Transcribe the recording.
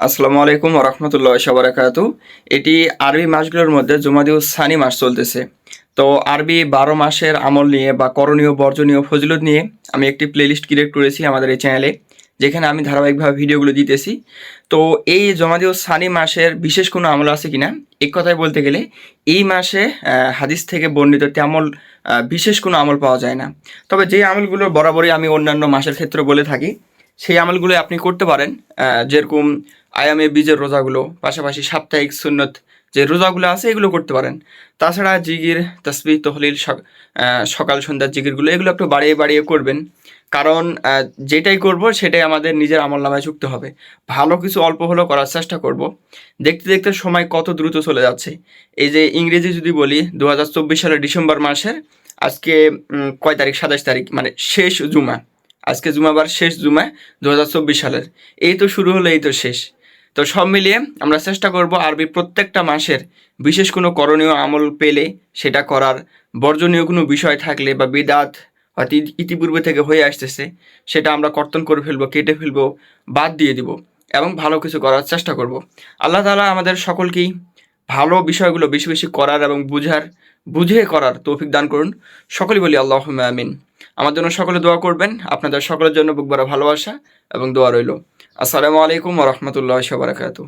আসসালামু আলাইকুম রহমতুল্লাহ সবরাকাতু এটি আরবি মাসগুলোর মধ্যে জুমাদিউ সানি মাস চলতেছে। তো আরবি বারো মাসের আমল নিয়ে বা করণীয়, বর্জনীয়, ফজিলত নিয়ে আমি একটি প্লেলিস্ট ক্রিয়েট করেছি আমাদের এই চ্যানেলে যেখানে আমি ধারাবাহিকভাবে ভিডিওগুলো দিতেছি। তো এই জমাদিউ সানি মাসের বিশেষ কোনো আমল আছে কিনা? এক কথায় বলতে গেলে এই মাসে হাদিস থেকে বর্ণিত তেমন বিশেষ কোনো আমল পাওয়া যায় না। তবে যে আমলগুলো বরাবরই আমি অন্যান্য মাসের ক্ষেত্রে বলে থাকি সেই আমলগুলো আপনি করতে পারেন। যেরকম আয়ামে বীজের রোজাগুলো, পাশাপাশি সাপ্তাহিক সুন্নত যে রোজাগুলো আছে এগুলো করতে পারেন। তাছাড়া জিগির তসবি তহলিল, সক- সকাল সন্ধ্যার জিগিরগুলো এগুলো একটু বাড়িয়ে বাড়িয়ে করবেন। কারণ যেটাই করব সেটাই আমাদের নিজের আমল নামায় যুক্ত হবে। ভালো কিছু অল্প হলেও করার চেষ্টা করব। দেখতে দেখতে সময় কত দ্রুত চলে যাচ্ছে। এই যে ইংরেজি যদি বলি দু হাজার চব্বিশ সালের ডিসেম্বর মাসের আজকে কয় তারিখ? সাতাশ তারিখ মানে শেষ জুমা। আজকে জুমাবার শেষ জুমা দু সালের। এই তো শুরু হলো, এই তো শেষ। তো সব মিলিয়ে আমরা চেষ্টা করব আরবি প্রত্যেকটা মাসের বিশেষ কোনো করণীয় আমল পেলে সেটা করার। বর্জনীয় কোনো বিষয় থাকলে বা বিদাত হয়তো ইতিপূর্বে থেকে হয়ে আসতেছে, সেটা আমরা কর্তন করে ফেলব, কেটে ফেলব, বাদ দিয়ে দিব এবং ভালো কিছু করার চেষ্টা করব। আল্লাহ তালা আমাদের সকলকেই ভালো বিষয়গুলো বেশি বেশি করার এবং বুঝার, বুঝে করার তৌফিক দান করুন। সকলেই বলি আল্লাহ আমিন। আমার জন্য সকলে দোয়া করবেন। আপনাদের সকলের জন্য বুক ভালোবাসা এবং দোয়া রইল। আসসালামু আলাইকুম রহমতুল্লাহ সবরাকাতু